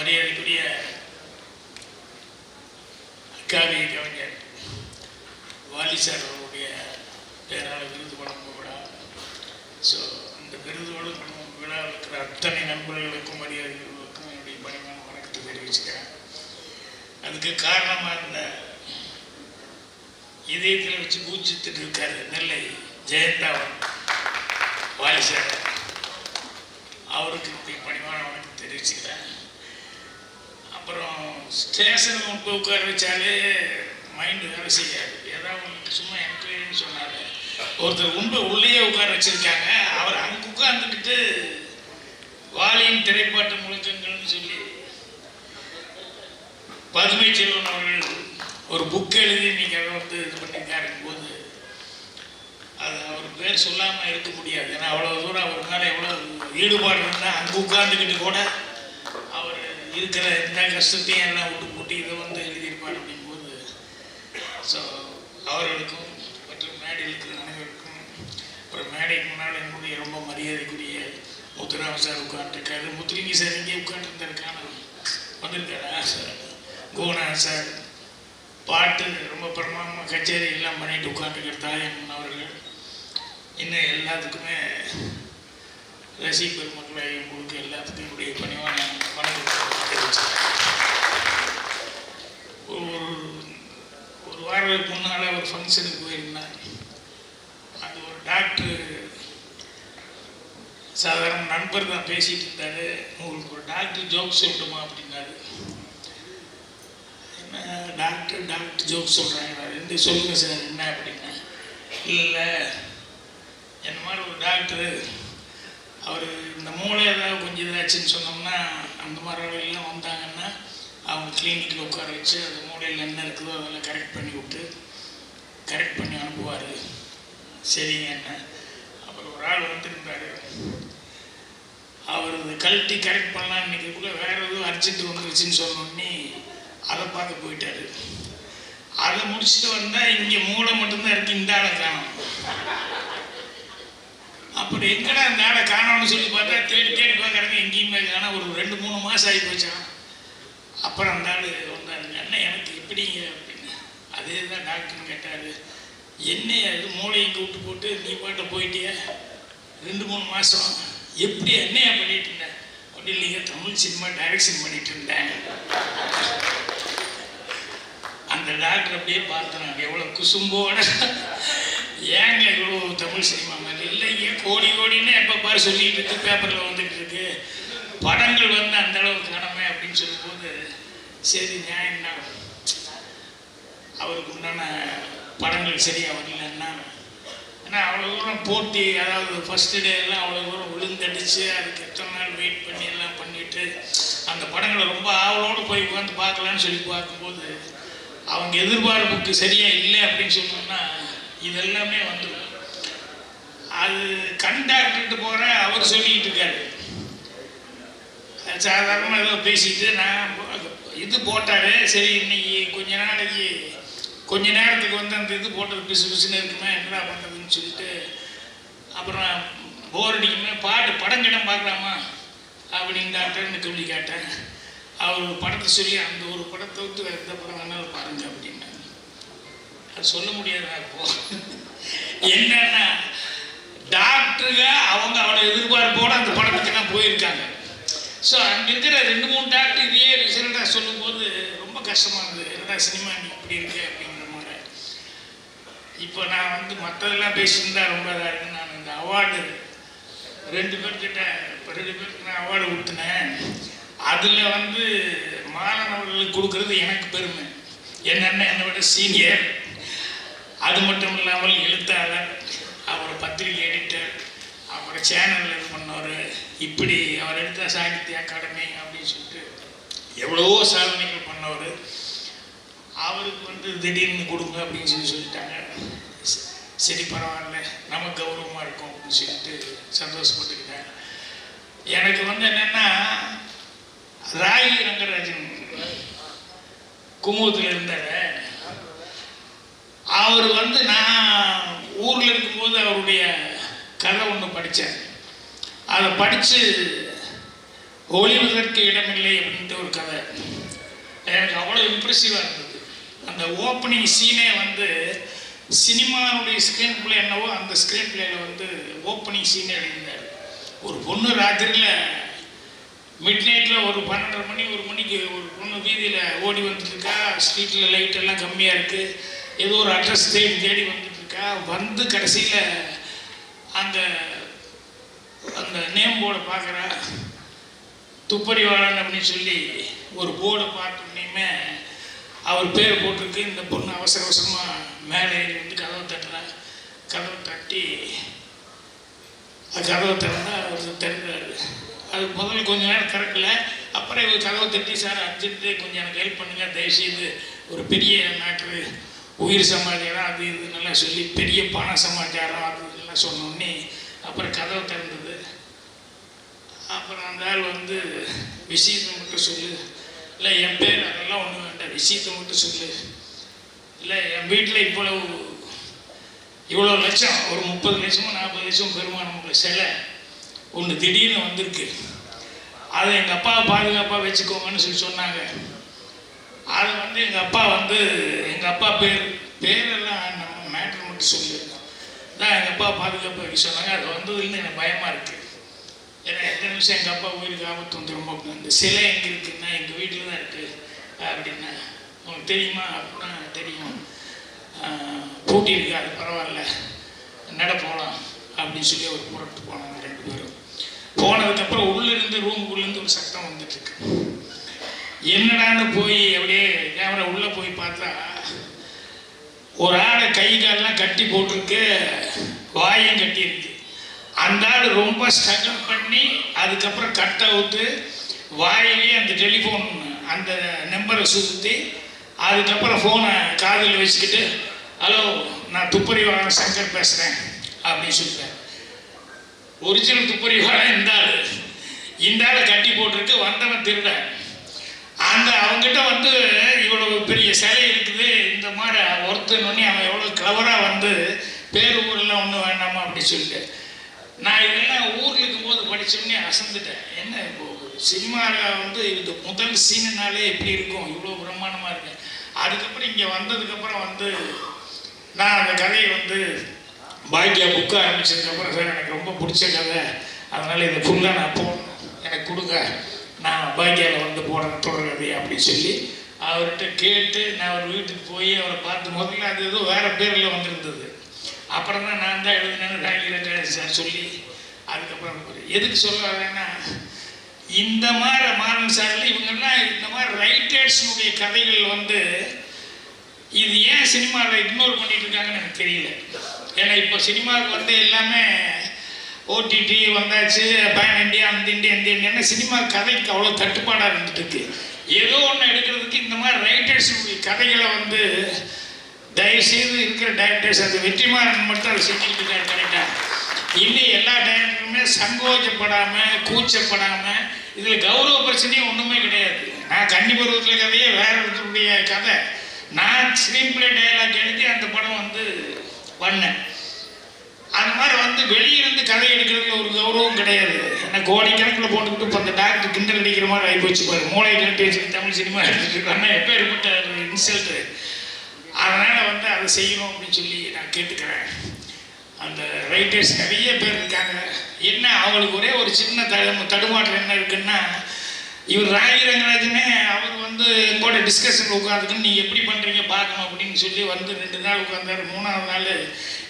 மரியாதைக்குரிய அக்காவிய கவிஞர் வாலிசார் அவருடைய பேரால் விருது வழங்கும் விழா. ஸோ அந்த விருதோடு வழங்கும் விழாவில் இருக்கிற அத்தனை நண்பர்களுக்கும் மரியாதைகளுக்கும் என்னுடைய பணிமான வணக்கத்தை தெரிவிச்சுக்கிறேன். அதுக்கு காரணமாக இருந்த இதயத்தில் வச்சு பூச்சித்துட்டு இருக்காரு நெல்லை ஜெயந்தாவன் வாலிசார் அவருக்கு என்னுடைய பணிவான வணக்கம் தெரிவிச்சுக்கிறேன். அப்புறம் ஸ்டேஷன் போய் உட்கார வச்சாலே மைண்டு வேலை செய்யாது. ஏதாவது சும்மா எனக்கு சொன்னார். ஒருத்தர் உண்மை உள்ளேயே உட்கார வச்சிருக்காங்க. அவர் அங்கே உட்கார்ந்துக்கிட்டு வாலியின் திரைப்பாட்டு முழக்கங்கள்னு சொல்லி பதுமை செல்வன் அவர்கள் ஒரு புக் எழுதி நீங்கள் அதை வந்து இது பண்ணியிருக்காருங்க போது அது அவர் பேர் சொல்லாமல் இருக்க முடியாது. ஏன்னா அவ்வளோ தூரம் அவர் மேலே எவ்வளோ ஈடுபாடு இருந்தால் அங்கே உட்கார்ந்துக்கிட்டு கூட இருக்கிற எல்லா கஷ்டத்தையும் எல்லாம் விட்டு போட்டு இதை வந்து எழுதியிருப்பார் அப்படிங்கும்போது ஸோ அவர்களுக்கும் மற்றும் மேடையில் இருக்கிற அனைவருக்கும் அப்புறம் மேடைக்கு முன்னால் என்னுடைய ரொம்ப மரியாதைக்குரிய முத்துராம சார் உட்காந்துருக்காரு முத்துலிங்கி சார் இங்கே உட்காந்துருந்தாருக்கான வந்திருக்காரா? சார் கோனா சார் பாட்டு ரொம்ப பிரமாணமாக கச்சேரி எல்லாம் பண்ணிட்டு உட்காந்துருக்கிற தாயன் அவர்கள். இன்னும் எல்லாத்துக்குமே ரசி பெருமக்களை உங்களுக்கு எல்லாத்துக்கும் என்னுடைய பணிவான வணக்கத்தை தெரிவிச்சுக்கிறேன். ஒரு ஒரு வாரத்துக்கு முன்னால் ஒரு ஃபங்க்ஷனுக்கு போயிருந்தேன் அது ஒரு டாக்டர் சாதாரண நண்பர் தான் பேசிகிட்டு இருந்தார். உங்களுக்கு ஒரு டாக்டர் ஜோக் சொல்லட்டுமா? அப்படின்னாரு. என்ன டாக்டர் டாக்டர் ஜோக் சொல்கிறாங்க ரெண்டு சொல்லுங்கள் சார் என்ன? அப்படின்னா இல்லை என்ன மாதிரி ஒரு டாக்டரு அவர் இந்த மூளை ஏதாவது கொஞ்சம் இதாச்சுன்னு சொன்னோம்னா அந்த மாதிரி எல்லாம் வந்தாங்க அவங்க கிளினிக்கில் உட்கார வச்சு அந்த மூளையில் என்ன இருக்குதோ அதெல்லாம் கரெக்ட் பண்ணி விட்டு கரெக்ட் பண்ணி அனுப்புவார். சரிங்க என்ன? அப்புறம் ஒரு ஆள் வந்துருந்தார் அவர் இது கழட்டி கரெக்ட் பண்ணலான்னு நினைக்கிறதுக்குள்ள வேறு எதுவும் அர்ஜென்ட் வந்துருச்சுன்னு சொன்னோன்னே அதை பார்க்க போயிட்டாரு. அதை முடிச்சுட்டு வந்தால் இங்கே மூளை மட்டும்தான் இருக்கு இந்த ஆளை காணும். அப்படி எங்கடா இந்த ஆளை காணோம்னு சொல்லி பார்த்தா தேடி தேடி பார்க்குறாங்க எங்கேயுமே காணும். ஒரு ரெண்டு மூணு மாதம் ஆகி போச்சான் அப்புறம் அந்த ஆள் வந்தாருங்க அண்ணன் எனக்கு எப்படிங்க அப்படின்னு. அதே தான் டாக்டர்னு கேட்டார். என்ன அது மூளையை கூப்பிட்டு போட்டு நீ பாட்ட போயிட்டிய? ரெண்டு மூணு மாதம் எப்படி என்னையா பண்ணிட்டு இருந்தேன் அப்படி இல்லைங்க தமிழ் சினிமா டைரக்ஷன் பண்ணிட்டு இருந்தேன். அந்த டாக்டர் அப்படியே பார்த்தேன் எவ்வளோ குசும்போட. ஏங்க இவ்வளோ தமிழ் சினிமா மாதிரி? இல்லைங்க கோடி கோடின்னு எப்போ பாரு சொல்லிட்டு இருக்கு பேப்பரில் வந்துட்டு இருக்கு. படங்கள் வந்து அந்த அளவுக்கு அப்படின்னு சொல்லும்போது சரி நியாயம் என்ன அவருக்கு உண்டான படங்கள் சரியாக வரலன்னா ஏன்னா அவ்வளோ தூரம் போட்டி அதாவது ஃபஸ்ட்டு டே எல்லாம் அவ்வளோ தூரம் விழுந்தடிச்சு அதுக்கு எத்தனை நாள் வெயிட் பண்ணி எல்லாம் பண்ணிட்டு அந்த படங்களை ரொம்ப ஆவலோடு போய் உட்காந்து பார்க்கலான்னு சொல்லி பார்க்கும்போது அவங்க எதிர்பார்ப்புக்கு சரியாக இல்லை அப்படின்னு சொன்னோம்னா இதெல்லாமே வந்துடும் அது கண் டாக்டர்கிட்ட போகிற அவர் சொல்லிக்கிட்டு இருக்காரு. சாதாரணமாக ஏதோ பேசிட்டு நான் இது போட்டாலே சரி இன்னைக்கு கொஞ்ச நாளைக்கு கொஞ்ச நேரத்துக்கு வந்து அந்த இது போட்டது பிசு பிசுன்னு இருக்குமே என்னடா பண்ணுறதுன்னு சொல்லிட்டு அப்புறம் போர் அடிக்குமே பாட்டு படங்கிடம் பார்க்கலாமா அப்படின்னு டாக்டர்னு கேள்வி கேட்டேன் அவர் படத்தை சொல்லி அந்த ஒரு படத்தை விட்டு வேறு எந்த படம் வேணாலும் பாருங்க அப்படின்னாங்க அது சொல்ல முடியாதா இப்போ என்னன்னா டாக்டருங்க அவங்க அவனை எதிர்பார்ப்போடு அந்த படத்துக்கெல்லாம் போயிருக்காங்க. ஸோ அங்கே இருக்கிற ரெண்டு மூணு டாக்டர் இதையே ரிசல்ட்டாக சொல்லும்போது ரொம்ப கஷ்டமானது இருந்தது என்னடா சினிமா இப்படி இருக்கு அப்படிங்கிற மாதிரி. இப்போ நான் வந்து மற்றதெல்லாம் பேசியிருந்தா ரொம்ப இதாக இருக்கு நான் இந்த அவார்டு ரெண்டு பேர்கிட்ட இப்போ ரெண்டு பேருக்கு நான் அவார்டு கொடுத்தினேன் அதில் வந்து மாணவர்களுக்கு கொடுக்கறது எனக்கு பெருமை. என்னென்ன என்னை விட சீனியர் அது மட்டும் இல்லாமல் எழுத்தாளர் அவர் பத்திரிகை எடிட்டர் அப்புறம் சேனலில் இது பண்ணவர் இப்படி அவர் எடுத்த சாகித்ய அகாடமி அப்படின்னு சொல்லிட்டு எவ்வளவோ சாதனைகள் பண்ணவர். அவருக்கு வந்து திடீர்னு கொடுங்க அப்படின்னு சொல்லி சொல்லிட்டாங்க. சரி பரவாயில்ல நமக்கு கௌரவமாக இருக்கும் அப்படின்னு சொல்லிட்டு சந்தோஷப்பட்டுக்கிட்டேன் எனக்கு வந்து என்னென்னா ராகி ரங்கராஜன் குமுகத்தில் இருந்தார். அவர் வந்து நான் ஊரில் இருக்கும்போது அவருடைய கதை ஒன்று படித்தேன். அதை படித்து ஒளிவதற்கு இடமில்லை அப்படின்ட்டு ஒரு கதை. எனக்கு அவ்வளோ இம்ப்ரெசிவாக இருந்தது. அந்த ஓப்பனிங் சீனே வந்து சினிமாவுடைய ஸ்க்ரீன் பிளே என்னவோ அந்த ஸ்க்ரீன் பிளேயில் வந்து ஓப்பனிங் சீனே எழுதியிருந்தார். ஒரு பொண்ணு ராத்திரியில் மிட் நைட்டில் ஒரு பன்னெண்டரை மணி ஒரு மணிக்கு ஒரு பொண்ணு வீதியில் ஓடி வந்துட்டுருக்கா. ஸ்ட்ரீட்டில் லைட் எல்லாம் கம்மியாக இருக்குது ஏதோ ஒரு அட்ரஸ் தேடி தேடி வந்துட்டுருக்கா. வந்து கடைசியில் அந்த அந்த நேம் போர்டை பார்க்குறா. துப்பறிவாளன் அப்படின்னு சொல்லி ஒரு போர்டை பார்த்தோன்னே அவர் பேர் போட்டிருக்கு. இந்த பொண்ணு அவசர அவசரமாக மேலே ஏறி வந்து கதவை தட்டுறா. கதவை தட்டி அது கதவை திறந்தா அவர் திறந்தாரு அது முதல்ல கொஞ்ச நேரம் திறக்கல. அப்புறம் இவர் கதவை தட்டி சார் அர்ஜென்ட்டு கொஞ்சம் எனக்கு ஹெல்ப் பண்ணுங்கள் தயவுசெய்து ஒரு பெரிய மேட்ரு உயிர் சமாச்சாரம் அது இது நல்லா சொல்லி பெரிய பண சமாச்சாரம் அது இதெல்லாம் சொன்னோடனே அப்புறம் கதவை திறந்து அப்புறம் அந்த ஆள் வந்து விஷயத்தை மட்டும் சொல்லு. இல்லை என் பேர் அதெல்லாம் ஒன்றும் வேண்டாம். விஷயத்தை மட்டும் சொல்லு. இல்லை என் வீட்டில் இவ்வளவு இவ்வளோ லட்சம் ஒரு முப்பது லட்சமோ நாற்பது லட்சம் பெருமானம் உள்ள சிலை ஒன்று திடீர்னு வந்திருக்கு. அதை எங்கள் அப்பா பாதுகாப்பாக வச்சுக்கோங்கன்னு சொல்லி சொன்னாங்க. அது வந்து எங்கள் அப்பா வந்து எங்கள் அப்பா பேர் பேரெல்லாம் நம்ம மேட்ரு மட்டும் சொல்லியிருக்கோம் தான் எங்கள் அப்பா பாதுகாப்பாக வைக்க சொன்னாங்க. அது வந்ததுலேருந்து எனக்கு பயமாக இருக்குது ஏன்னா எந்த நிமிஷம் எங்கள் அப்பா உயிருக்கு ஆபத்து வந்துடும் அப்படின்னு இந்த சிலை எங்கே இருக்குன்னா எங்கள் வீட்டில் தான் இருக்குது அப்படின்னா உங்களுக்கு தெரியுமா? அப்படின்னா தெரியும். பூட்டி இருக்கு. அது பரவாயில்ல. நட போகலாம் அப்படின்னு சொல்லி அவர் புறப்பட்டு போனாங்க ரெண்டு பேரும். போனதுக்கப்புறம் உள்ளிருந்து ரூமுக்குள்ளேருந்து ஒரு சத்தம் வந்துட்டுருக்கு என்னடான்னு போய் அப்படியே கேமரா உள்ளே போய் பார்த்தா ஒரு ஆடை கை காலெல்லாம் கட்டி போட்டிருக்கு வாயும் கட்டியிருக்கு. அந்த ஆள் ரொம்ப ஸ்ட்ரகிள் பண்ணி அதுக்கப்புறம் கட் அவுட்டு வாயிலே அந்த டெலிஃபோன் அந்த நம்பரை சுற்றி அதுக்கப்புறம் ஃபோனை காதில் வச்சுக்கிட்டு ஹலோ நான் துப்பறிவாளன் சங்கர் பேசுகிறேன் அப்படின்னு சொல்லிட்டேன். ஒரிஜினல் துப்பறிவாளன் இந்த ஆள். இந்த ஆளை கட்டி போட்டிருக்கு வந்தவன் திருட. அந்த அவங்ககிட்ட வந்து இவ்வளவு பெரிய சிலை இருக்குது இந்த மாதிரி ஒருத்தனொன்னே அவன் எவ்வளோ கிளவராக வந்து பேர் ஊரெல்லாம் ஒன்றும் வேண்டாமா? அப்படின்னு சொல்லிட்டு. நான் இதெல்லாம் ஊரில் இருக்கும்போது படித்தோடனே அசந்துட்டேன். என்ன இப்போ சினிமாவில் வந்து இது முதல் சீனுனாலே எப்படி இருக்கும்? இவ்வளோ பிரம்மாண்டமாக இருக்கு. அதுக்கப்புறம் இங்கே வந்ததுக்கப்புறம் வந்து நான் அந்த கதையை வந்து பாக்கியா புக்கு ஆரம்பிச்சதுக்கப்புறம் சார் எனக்கு ரொம்ப பிடிச்ச கதை. அதனால் இதை ஃபுல்லாக நான் போடணும். எனக்கு கொடுங்க. நான் பாக்கியாவில் வந்து போடுறேன் தொடர்கதை அப்படின்னு சொல்லி அவர்கிட்ட கேட்டு நான் அவர் வீட்டுக்கு போய் அவரை பார்த்து முதல்ல அது ஏதோ வேறு பேரில் வந்திருந்தது. அப்புறம் தான் நான் தான் எழுதினேன்னு ராகிரன் சொல்லி அதுக்கப்புறம் எதுக்கு சொல்ல இந்த மாதிரி மாறன் சாரில் இவங்கெல்லாம் இந்த மாதிரி ரைட்டர்ஸினுடைய கதைகள் வந்து இது ஏன் சினிமாவில் இக்னோர் பண்ணிட்டு இருக்காங்கன்னு எனக்கு தெரியல. ஏன்னா இப்போ சினிமாவுக்கு வந்து எல்லாமே ஓடிடி வந்தாச்சு பேன் இண்டியா அந்த இண்டியா இந்த இண்டியா சினிமா கதைக்கு அவ்வளோ தட்டுப்பாடாக இருந்துட்டு இருக்கு ஏதோ ஒன்று எடுக்கிறதுக்கு இந்த மாதிரி ரைட்டர்ஸினுடைய கதைகளை வந்து தயவுசெய்து இருக்கிற டைரக்டர்ஸ் அந்த வெற்றிமாறன் மட்டும் அதை செஞ்சுக்கிட்டு கரெக்டாக இன்னும் எல்லா டைரக்டருமே சங்கோச்சப்படாமல் கூச்சப்படாமல் இதில் கௌரவ பிரச்சனையும் ஒன்றுமே கிடையாது. நான் கன்னி பருவத்தில் கதையே வேற ஒருத்தருடைய கதை. நான் ஸ்க்ரீன் பிளே டயலாக் எழுதி அந்த படம் வந்து பண்ணேன் அந்த மாதிரி வந்து வெளியிருந்து கதை எடுக்கிறதுல ஒரு கௌரவம் கிடையாது. ஏன்னா கோடிக்கணக்கில் போட்டுக்கிட்டு இப்போ அந்த டாக்டர் கிண்டல் அடிக்கிற மாதிரி ஆகி போச்சு பாரு. மூளை கட்டி வச்சு தமிழ் சினிமா எடுத்துட்டு இருக்காங்க எப்போ ஏற்பட்ட இன்சல்ட்டு அதனால் வந்து அதை செய்யணும் அப்படின்னு சொல்லி நான் கேட்டுக்கிறேன். அந்த ரைட்டர்ஸ் நிறைய பேர் இருக்காங்க. என்ன அவங்களுக்கு ஒரே ஒரு சின்ன தடு தடுமாற்றம் என்ன இருக்குன்னா இவர் ராகி ரங்கராஜனே அவர் வந்து எங்கூட டிஸ்கஷன் உட்காந்துக்குன்னு நீங்கள் எப்படி பண்ணுறீங்க பார்க்கணும் அப்படின்னு சொல்லி வந்து ரெண்டு நாள் உட்காந்தாரு மூணாவது நாள்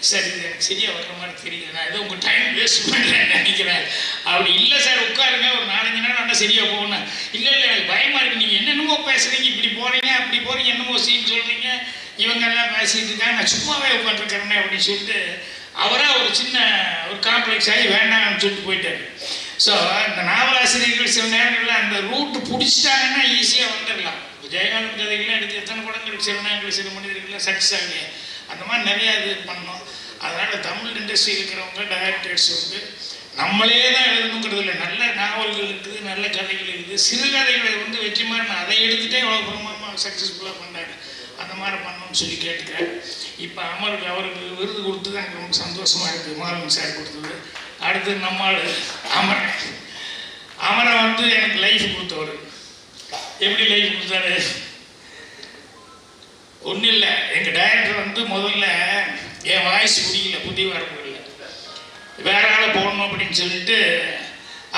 சார் இது எனக்கு சரியாக வர்ற மாதிரி தெரியல. நான் ஏதோ உங்கள் டைம் வேஸ்ட் பண்ணுறேன்னு நினைக்கிறேன். அப்படி இல்லை சார் உட்காருங்க. ஒரு நாள் சரியா சரியாக போகணும் இல்லை இல்லை எனக்கு பயமாக இருக்கு. நீங்கள் என்னென்னமோ பேசுகிறீங்க இப்படி போகிறீங்க அப்படி போகிறீங்க என்னமோ சீன் சொல்கிறீங்க இவங்க எல்லாம் பேசிட்டு இருக்காங்க. நான் சும்மாவே உட்காந்துருக்கிறேனே அப்படின்னு சொல்லிட்டு அவராக ஒரு சின்ன ஒரு காம்ப்ளெக்ஸ் ஆகி வேண்டாம்னு சொல்லிட்டு போயிட்டாரு. ஸோ இந்த நாவலாசிரியர்கள் சில நேரங்களில் அந்த ரூட்டு பிடிச்சிட்டாங்கன்னா ஈஸியாக வந்துடலாம். இப்போ ஜெயகாந்தன் கதைகள்லாம் எடுத்து எத்தனை படங்கள் சில நேரங்கள் சில மனிதர்கள்லாம் சக்ஸஸ் ஆகலையே அந்த மாதிரி நிறையா இது பண்ணோம். அதனால் தமிழ் இண்டஸ்ட்ரி இருக்கிறவங்க டைரக்டர்ஸ் வந்து நம்மளே தான் எழுதணுங்கிறது இல்லை. நல்ல நாவல்கள் இருக்குது நல்ல கதைகள் இருக்குது. சிறுகதைகளை வந்து வெற்றிமாறன் அதை எடுத்துகிட்டே எவ்வளோ பிரமாதமாக சக்ஸஸ்ஃபுல்லாக பண்ணாங்க அந்த மாதிரி பண்ணணும்னு சொல்லி கேட்டுக்கிறேன் இப்போ அமருக்கு அவருக்கு விருது கொடுத்து தான் எனக்கு ரொம்ப சந்தோஷமாக இருக்குது. மாறன் சார் கொடுத்தது. அடுத்து நம்மால் அமர் அமரை வந்து எனக்கு லைஃப் கொடுத்தவர். எப்படி லைஃப் கொடுத்தாரு? ஒன்றும் இல்லை. எங்கள் டைரக்டர் வந்து முதல்ல என் வாய்ஸ் முடியல புதிய வரப்பில்லை வேற ஆளை போடணும் அப்படின்னு சொல்லிட்டு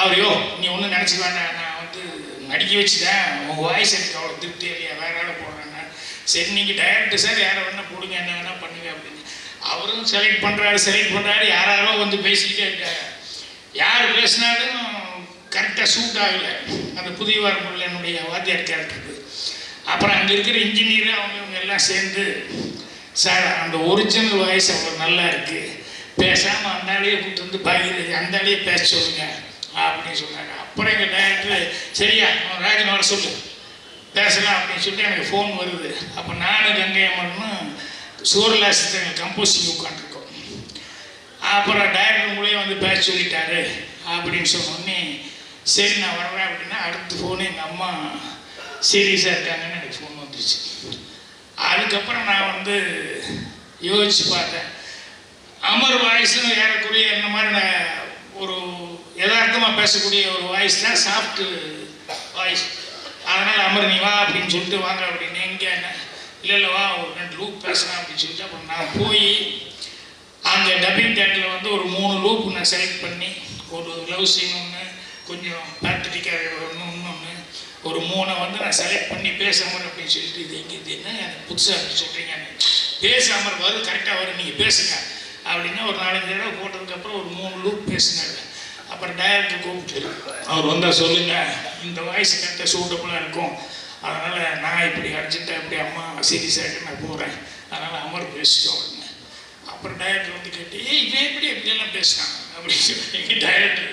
அவர் யோ நீ ஒன்றும் நினச்சி வேண்டாம். நான் வந்து நடிக்க வச்சுட்டேன். உங்கள் வாய்ஸ் எனக்கு அவ்வளோ திருப்தி இல்லையா? வேற ஆளை போடுறேன்னா. சரி நீங்கள் டைரக்டர் சார் யாரை வேணால் போடுங்க. என்ன வேணால் பண்ணுங்க அப்படின்னு. அவரும் செலக்ட் பண்ணுறாரு செலக்ட் பண்ணுறாரு யாராரோ வந்து பேசிக்கிட்டே இருக்காரு. யார் பேசினாலும் கரெக்டாக சூட் ஆகலை. அந்த புதிய வரப்பில் என்னுடைய வாத்தியார் கேரக்டருக்கு அப்புறம் அங்கே இருக்கிற இன்ஜினியர் அவங்க இவங்க எல்லாம் சேர்ந்து சார் அந்த ஒரிஜினல் வாய்ஸ் அவ்வளோ நல்லா இருக்குது பேசாமல் அந்த ஆளையே கூப்பிட்டு வந்து பாக்கிறது அந்த ஆளையே பேச சொல்லுங்க அப்படின்னு சொன்னாங்க. அப்புறம் எங்கள் டேரக்டர் சரியா அவன் ராஜன் சொல்லு. பேசலாம் அப்படின்னு சொல்லிட்டு எனக்கு ஃபோன் வருது. அப்போ நானும் கங்கை அம்மனும் சூரலாசத்தை கம்போசிங் உட்காந்துருக்கோம் அப்புறம் டேரக்டர் மூலியம் வந்து பேச சொல்லிட்டாரு அப்படின்னு சொன்னோடனே சரி நான் வரேன் அப்படின்னா அடுத்த ஃபோனு எங்கள் அம்மா சீரியஸாக இருக்காங்கன்னு எனக்கு ஃபோன் வந்துருச்சு. அதுக்கப்புறம் நான் வந்து யோசிச்சு பார்த்தேன். அமர் வாய்ஸும் ஏறக்கூடிய என்ன மாதிரி நான் ஒரு யதார்த்தமாக பேசக்கூடிய ஒரு வாய்ஸ் தான் சாஃப்ட்டு வாய்ஸ் அதனால் அமர் நீ வா அப்படின்னு சொல்லிட்டு வாங்க அப்படின்னு எங்கே என்ன? இல்லை இல்லை வா ஒரு ரெண்டு லூப் பேசலாம் அப்படின்னு சொல்லிட்டு அப்புறம் நான் போய் அந்த டப்பிங் தேட்டரில் வந்து ஒரு மூணு லூப் நான் செலக்ட் பண்ணி ஒரு லவ் சீன் ஒன்று கொஞ்சம் பேட்ரிக்காக ஒன்று இன்னொன்று ஒரு மூணை வந்து நான் செலக்ட் பண்ணி பேசாமல் அப்படின்னு சொல்லிட்டு இது எங்கே இது என்ன? எனக்கு புதுசாக அப்படி சொல்கிறீங்க பேசாமல் வரும் கரெக்டாக வரும் நீங்கள் பேசுங்க. அப்படின்னா ஒரு நாலஞ்சு தடவை போட்டதுக்கப்புறம் ஒரு மூணு லூப் பேசினாங்க. அப்புறம் டைரக்டர் கூப்பிட்டு அவர் வந்தால் சொல்லுங்கள் இந்த வாய்ஸ் கரெக்டாக சூட்டபுளாக இருக்கும். அதனால் நான் இப்படி அடிச்சுட்டேன் இப்படி அம்மா சீரியஸாக நான் போகிறேன் அதனால் அமர் பேசிட்டோம் அப்படின்னு. அப்புறம் டைரக்டர் வந்து கேட்டு ஏ இவன் எப்படி எப்படியெல்லாம் பேசுகிறாங்க அப்படின்னு சொல்லி டைரக்டர்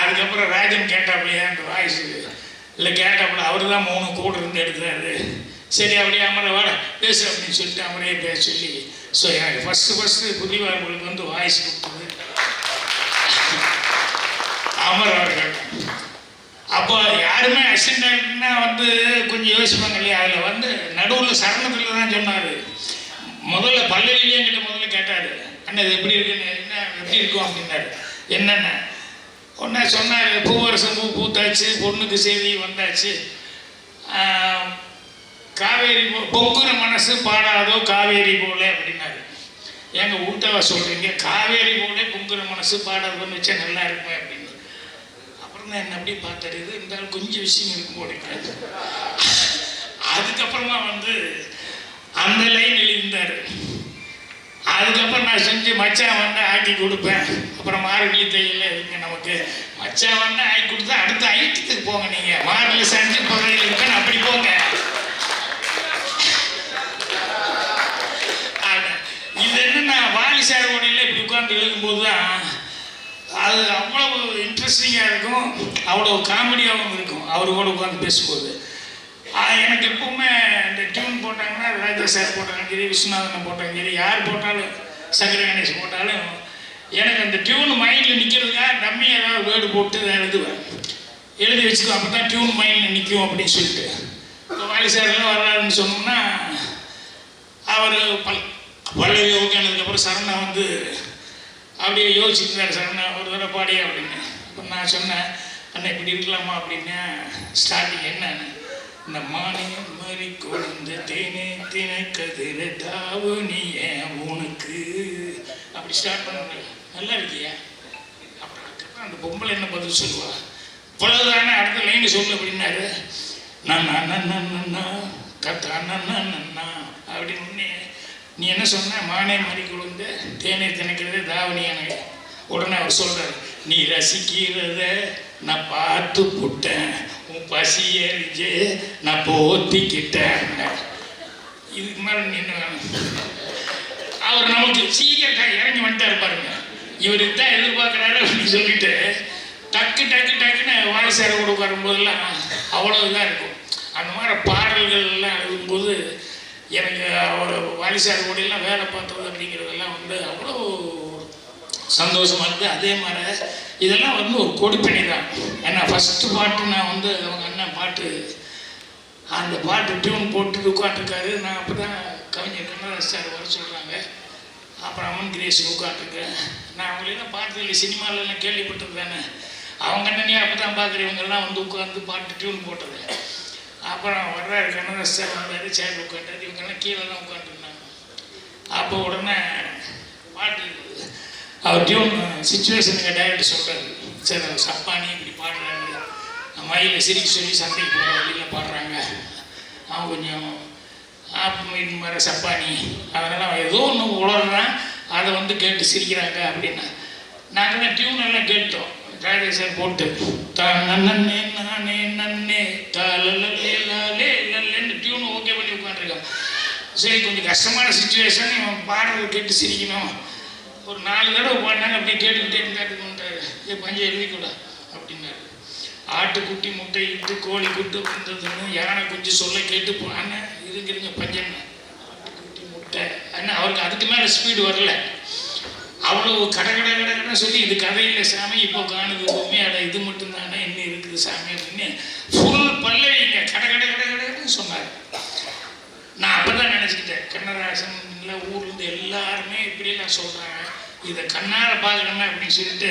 அதுக்கப்புறம் ராஜன் கேட்டாப்பையா அந்த வாய்ஸ் இல்லை கேட்டாப்புல. அவர் தான் மூணு கூட இருந்து எடுத்தாரு சரி அப்படியே அமரை வர பேசு அப்படின்னு சொல்லிட்டு அமரையே பேச சொல்லி ஸோ எனக்கு ஃபஸ்ட்டு ஃபஸ்ட்டு புதியவர்களுக்கு வந்து வாய்ஸ் கொடுத்தது. அமர் அவர்கள். அப்போ யாருமே அசிஸ்டன்ட்னா வந்து கொஞ்சம் யோசிப்பாங்க இல்லையா? அதில் வந்து நடுவில் சரணத்தில் தான் சொன்னார். முதல்ல பல்லவிலேயே என்கிட்ட முதல்ல கேட்டார். அண்ணா இது எப்படி இருக்குன்னு? என்ன எப்படி இருக்கும்? அப்படின்னாரு. என்னென்ன ஒன்றா சொன்னார் பூவரசம் பூ பூத்தாச்சு பொண்ணுக்கு செய்தி வந்தாச்சு. காவேரி போ- பொங்குற மனசு பாடாதோ காவேரி போல அப்படின்னாரு. ஏங்க ஊட்டவா சொல்கிறீங்க காவேரி போல பொங்குற மனசு பாடாதோன்னு வச்சா நல்லா இருக்கும் அப்படின்னு. அப்புறம் தான் என்ன அப்படி பார்த்தாரு இது இருந்தாலும் கொஞ்சம் விஷயம் இருக்கும் போடுங்க அதுக்கப்புறமா வந்து அந்த லைன் எழுதியிருந்தார் அதுக்கப்புறம் நான் செஞ்சு மச்சான் வந்து ஆக்கி கொடுப்பேன். அப்புறம் மார்கழி தையில் இருங்க நமக்கு. மச்சான் வந்து ஆக்கி கொடுத்தா அடுத்த ஐட்டத்துக்கு போங்க நீங்கள் மார்கழி செஞ்சு புகையில் இருக்கேன் அப்படி போங்க ஆனா, இது என்னன்னா வாலிசார் ஓடையில் இப்படி உட்கார்ந்து எழுதும்போது தான் அது அவ்வளவு இன்ட்ரெஸ்டிங்காக இருக்கும் அவ்வளோ காமெடியாகவும் இருக்கும். அவர் கூட உட்காந்து பேசும்போது. எனக்கு எப்பவுமே இந்த டியூன் போட்டாங்கன்னா ராஜா சார் போட்டாலும் சரி விஸ்வநாதன் போட்டாலும் சரி யார் போட்டாலும் சங்கர கணேஷ் போட்டாலும் எனக்கு அந்த டியூன் மைண்டில் நிற்கிறதுக்காக டம்மி ஏதாவது வேர்டு போட்டு எழுதுவேன். எழுதி வச்சுக்கோ அப்போ தான் டியூன் மைண்டில் நிற்கும் அப்படின்னு சொல்லிட்டு. இப்போ வாலி சார்லாம் வர்றாருன்னு சொன்னோம்னா அவர் பல் பல்லவி ஓகேனதுக்கப்புறம் சரணா வந்து அப்படியே யோசிச்சுருந்தார் சரணா ஒரு தடவை பாடியா அப்படின்னு. இப்போ நான் சொன்னேன் அண்ணா இப்படி இருக்கலாமா அப்படின்னா ஸ்டார்டிங் என்னன்னு இந்த மானியம் மாதிரி கொழுந்த தேனே தின கதிர தாவு நீ ஏன் உனக்கு. அப்படி ஸ்டார்ட் பண்ண நல்லா இருக்கியா? அப்புறம் அதுக்கப்புறம் அந்த பொம்பளை என்ன பதில் சொல்லுவா? இவ்வளவுதானே அடுத்த லைன் சொல்லு அப்படின்னாரு. நான் நன்னா கத்தா அண்ணா அப்படின்னு உடனே நீ என்ன சொன்ன? மானே மாதிரி கொழுந்து தேனே திணைக்கிறது தாவணி உடனே அவர் சொல்கிறார் நீ ரசிக்கிறத நான் பார்த்து புட்டேன். உன் பசி எரிஞ்சு நான் போத்திக்கிட்டேன். இதுக்கு மேலே நீ என்ன வேணும்? அவர் நமக்கு சீக்கிரம் இறங்கி வந்துட்டார் பாருங்க. இவர் இதான் எதிர்பார்க்குறாரு அப்படின்னு சொல்லிட்டு டக்கு டக்கு டக்குன்னு வாரிசார கூட உட்காரும்போதெல்லாம் அவ்வளோ இதாக இருக்கும். அந்த மாதிரி பாடல்கள் எல்லாம் எழுதும்போது எனக்கு அவர் வாலிசார் கூடலாம் வேலை பார்த்தது அப்படிங்கிறதெல்லாம் வந்து அவ்வளோ சந்தோஷமாக இருக்குது அதே மாதிரி இதெல்லாம் வந்து ஒரு கொடுப்பினை தான் ஏன்னா ஃபஸ்ட்டு பாட்டு நான் வந்து அவங்க அண்ணன் பாட்டு அந்த பாட்டு டியூன் போட்டு உட்காந்துருக்காரு நான் அப்போ தான் கவிஞர் கண்ணதாஸ் சார் வர சொல்கிறாங்க அப்புறம் அம்மன் கிரேஸ் உட்காந்துருக்கேன் நான் அவங்களெல்லாம் பார்த்ததில்லை. சினிமாவிலலாம் கேள்விப்பட்டது அவங்க அண்ணனையும் அப்போ தான் பார்க்குறவங்கெல்லாம் வந்து உட்காந்து பாட்டு டியூன் போட்டது. அப்புறம் வர்றாரு கண்ணதாஸ் சார் வந்தார். சேர் உட்காண்டாரு இவங்கெல்லாம் கீழே தான் உட்காந்துருந்தாங்க அப்போ உடனே பாட்டு அவர் டியூன் சுச்சுவேஷனுக்கு டைரக்டர் சொல்கிறாரு சார் அவர் சப்பானி இப்படி பாடுறாங்க. மயில் சிரிக்க சொல்லி சண்டைக்கு போகிற வழியில் பாடுறாங்க. அவன் கொஞ்சம் ஆப்பு இது மாதிரி சப்பானி அதனால் அவன் ஏதோ ஒன்று உளறான் அதை வந்து கேட்டு சிரிக்கிறாங்க அப்படின்னா நாங்கள் டியூன் எல்லாம் கேட்டோம். ராஜேஷ் சார் போட்டு தான் நன்னே நானே நன்னே தாலே லாலே லல்லேன்னு டியூன் ஓகே பண்ணி உட்காந்துருக்கான் சரி கொஞ்சம் கஷ்டமான சுச்சுவேஷன் இவன் பாடுறது கேட்டு சிரிக்கணும். ஒரு நாலு தடவை பாடினாங்க அப்படியே கேட்டுக்கிட்டே கேட்டுக்கொண்டாரு ஏ பஞ்சம் எழுதிக்கூடா அப்படின்னாரு. ஆட்டுக்குட்டி முட்டை இட்டு கோழி குட்டு வந்ததுன்னு யானை கொஞ்சம் சொல்ல கேட்டு போன இருங்கிறீங்க பஞ்சம் ஆட்டுக்குட்டி முட்டை அண்ணா அவருக்கு அதுக்கு மேலே ஸ்பீடு வரல. அவ்வளோ கட கட கடை சொல்லி இது கதையில் சாமி இப்போ காணுது உண்மையாட இது மட்டும்தானே என்ன இருக்குது சாமி அப்படின்னு ஃபுல் பல்லவிங்க கட கட கடை சொன்னார். நான் அப்போ தான் நினச்சிக்கிட்டேன் கண்ணதாசன் இல்லை ஊர்லேருந்து எல்லாருமே இப்படியெல்லாம் சொல்கிறாங்க இதை கண்ணால் பார்க்கணுமே அப்படின்னு சொல்லிட்டு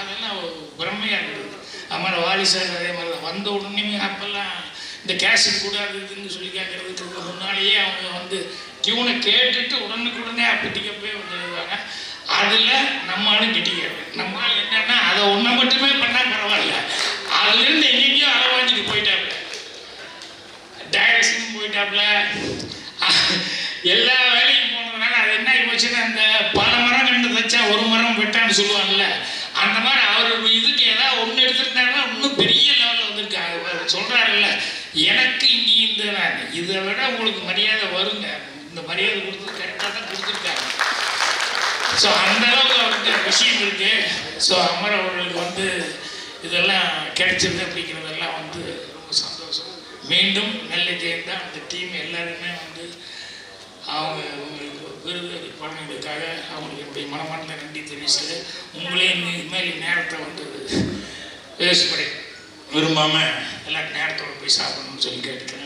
அதெல்லாம் பிரம்மையாக இருந்தது. அது மாதிரி வாலி சார் அதே மாதிரி தான் வந்த உடனே அப்போல்லாம் இந்த கேசட் கூட அது இதுன்னு சொல்லி கேட்குறதுக்கு முன்னாலேயே அவங்க வந்து டியூனை கேட்டுட்டு உடனுக்குடனே அப்பட்டிக்க போய் வந்து எழுதுவாங்க. அதில் நம்ம ஆளும் கிட்டிக்கிறது நம்ம ஆள் என்னன்னா அதை ஒன்றை மட்டுமே பண்ணால் பரவாயில்ல. அதுலேருந்து எங்கெங்கேயோ அளவாஞ்சிட்டு போயிட்டாப்புல. டைரக்ஷனும் போயிட்டாப்புல. எல்லா வேலையும் போனதுனால அது என்ன ஆகி போச்சுன்னா அந்த பல மரம் கண்டு தச்சா ஒரு மரம் சொல்லுவாங்கல்ல அந்த மாதிரி அவர் இதுக்கு ஏதாவது ஒன்று எடுத்துருந்தாங்கன்னா இன்னும் பெரிய லெவலில் வந்திருக்காரு சொல்கிறாருல்ல எனக்கு இங்கே இந்த நான் இதை விட உங்களுக்கு மரியாதை வருங்க. இந்த மரியாதை கொடுத்து கரெக்டாக தான் கொடுத்துருக்காங்க. ஸோ அந்த அளவுக்கு அவர்கிட்ட விஷயம் இருக்கு. ஸோ அமர் அவர்களுக்கு வந்து இதெல்லாம் கிடைச்சிருது அப்படிங்கிறதெல்லாம் வந்து ரொம்ப சந்தோஷம். மீண்டும் நல்ல ஜெயந்தா அந்த டீம் எல்லாருமே வந்து அவங்க உங்களுக்கு விருது பண்ணதுக்காக அவங்களுக்கு என்னுடைய மனமார்ந்த நன்றி தெரிவிச்சு உங்களே இனிமேல் நேரத்தை வந்து வேஸ்ட் பண்ணி விரும்பாமல் எல்லாம் நேரத்தோட போய் சாப்பிடணும்னு சொல்லி கேட்டுக்கிறேன்.